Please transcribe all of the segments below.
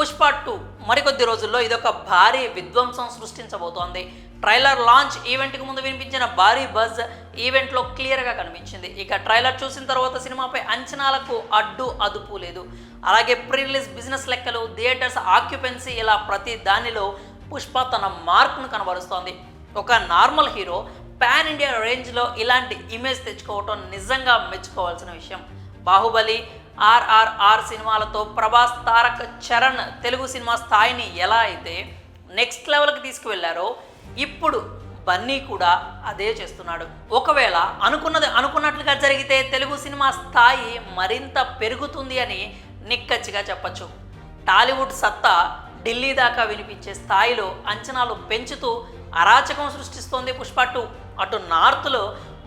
Pushpa two మరికొద్ది రోజుల్లో ఇదొక భారీ విధ్వంసం సృష్టించబోతోంది. ట్రైలర్ లాంచ్ ఈవెంట్కి ముందు వినిపించిన భారీ బజ్ ఈవెంట్లో క్లియర్గా కనిపించింది. ఇక ట్రైలర్ చూసిన తర్వాత సినిమాపై అంచనాలకు అడ్డు అదుపు లేదు. అలాగే ప్రీ రిలీజ్ బిజినెస్ లెక్కలు థియేటర్స్ ఆక్యుపెన్సీ ఇలా ప్రతి దానిలో పుష్ప తన మార్క్ను కనబరుస్తోంది. ఒక నార్మల్ హీరో పాన్ ఇండియా రేంజ్లో ఇలాంటి ఇమేజ్ తెచ్చుకోవటం నిజంగా మెచ్చుకోవాల్సిన విషయం. బాహుబలి ఆర్ఆర్ఆర్ సినిమాలతో ప్రభాస్ తారక్ చరణ్ తెలుగు సినిమా స్థాయిని ఎలా అయితే నెక్స్ట్ లెవెల్కి తీసుకువెళ్ళారో ఇప్పుడు బన్నీ కూడా అదే చేస్తున్నాడు. ఒకవేళ అనుకున్నది అనుకున్నట్లుగా జరిగితే తెలుగు సినిమా స్థాయి మరింత పెరుగుతుంది అని నిక్కచ్చిగా చెప్పచ్చు. టాలీవుడ్ సత్తా ఢిల్లీ దాకా వినిపించే స్థాయిలో అంచనాలు పెంచుతూ అరాచకం సృష్టిస్తోంది పుష్ప టూ. అటు నార్త్లో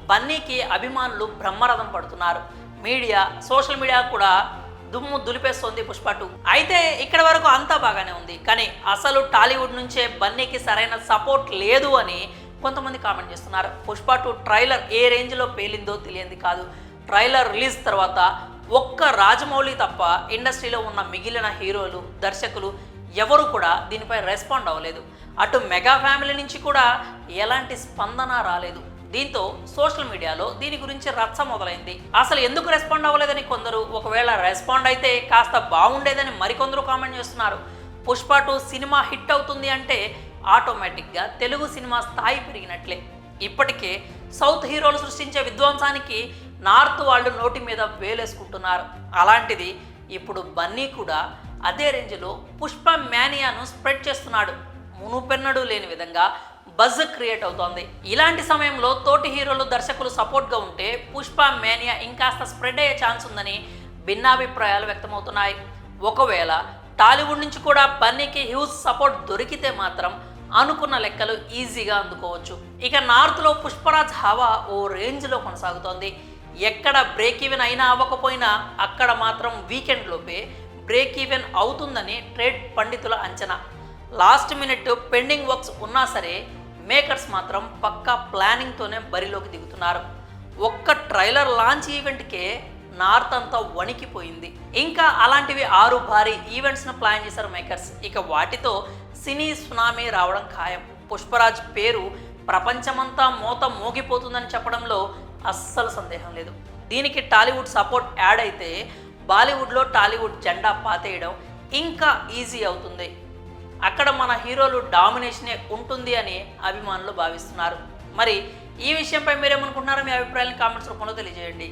బన్నీకి అభిమానులు బ్రహ్మరథం పడుతున్నారు. మీడియా సోషల్ మీడియా కూడా దుమ్ము దులిపేస్తోంది పుష్ప టూ. అయితే ఇక్కడ వరకు అంతా బాగానే ఉంది. కానీ అసలు టాలీవుడ్ నుంచే బన్నీకి సరైన సపోర్ట్ లేదు అని కొంతమంది కామెంట్ చేస్తున్నారు. పుష్ప టూ ట్రైలర్ ఏ రేంజ్లో పేలిందో తెలియంది కాదు. ట్రైలర్ రిలీజ్ తర్వాత ఒక్క రాజమౌళి తప్ప ఇండస్ట్రీలో ఉన్న మిగిలిన హీరోలు దర్శకులు ఎవరు కూడా దీనిపై రెస్పాండ్ అవ్వలేదు. అటు మెగా ఫ్యామిలీ నుంచి కూడా ఎలాంటి స్పందన రాలేదు. దీంతో సోషల్ మీడియాలో దీని గురించి రచ్చ మొదలైంది. అసలు ఎందుకు రెస్పాండ్ అవ్వలేదని కొందరు ఒకవేళ రెస్పాండ్ అయితే కాస్త బాగుండేదని మరికొందరు కామెంట్ చేస్తున్నారు. పుష్ప టూ సినిమా హిట్ అవుతుంది అంటే ఆటోమేటిక్గా తెలుగు సినిమా స్థాయి పెరిగినట్లే. ఇప్పటికే సౌత్ హీరోలు సృష్టించే విధ్వంసానికి నార్త్ వాళ్ళు నోటి మీద వేలేసుకుంటున్నారు. అలాంటిది ఇప్పుడు బన్నీ కూడా అదే రేంజ్లో పుష్ప మ్యానియాను స్ప్రెడ్ చేస్తున్నాడు. మునుపెన్నడూ లేని విధంగా బజ్ క్రియేట్ అవుతోంది. ఇలాంటి సమయంలో తోటి హీరోలు దర్శకులు సపోర్ట్గా ఉంటే పుష్ప మేనియా ఇంకాస్త స్ప్రెడ్ అయ్యే ఛాన్స్ ఉందని భిన్నాభిప్రాయాలు వ్యక్తమవుతున్నాయి. ఒకవేళ టాలీవుడ్ నుంచి కూడా బన్నీకి హ్యూజ్ సపోర్ట్ దొరికితే మాత్రం అనుకున్న లెక్కలు ఈజీగా అందుకోవచ్చు. ఇక నార్త్లో పుష్పరాజ్ హవా ఓ రేంజ్లో కొనసాగుతోంది. ఎక్కడ బ్రేక్ ఈవెన్ అయినా అవ్వకపోయినా అక్కడ మాత్రం వీకెండ్లోపే బ్రేక్ ఈవెన్ అవుతుందని ట్రేడ్ పండితుల అంచనా. లాస్ట్ మినిట్ పెండింగ్ వర్క్స్ ఉన్నా సరే మేకర్స్ మాత్రం పక్కా ప్లానింగ్తోనే బరిలోకి దిగుతున్నారు. ఒక్క ట్రైలర్ లాంచ్ ఈవెంట్కే నార్త్ అంతా వణికిపోయింది. ఇంకా అలాంటివి ఆరు భారీ ఈవెంట్స్ను ప్లాన్ చేశారు మేకర్స్. ఇక వాటితో సినీ సునామీ రావడం ఖాయం. పుష్పరాజ్ పేరు ప్రపంచమంతా మోత మోగిపోతుందని చెప్పడంలో అస్సలు సందేహం లేదు. దీనికి టాలీవుడ్ సపోర్ట్ యాడ్ అయితే బాలీవుడ్లో టాలీవుడ్ జెండా పాతేయడం ఇంకా ఈజీ అవుతుంది. అక్కడ మన హీరోలు డామినేషనే ఉంటుంది అని అభిమానులు భావిస్తున్నారు. మరి ఈ విషయంపై మీరేమనుకుంటున్నారో మీ అభిప్రాయాలను కామెంట్స్ రూపంలో తెలియజేయండి.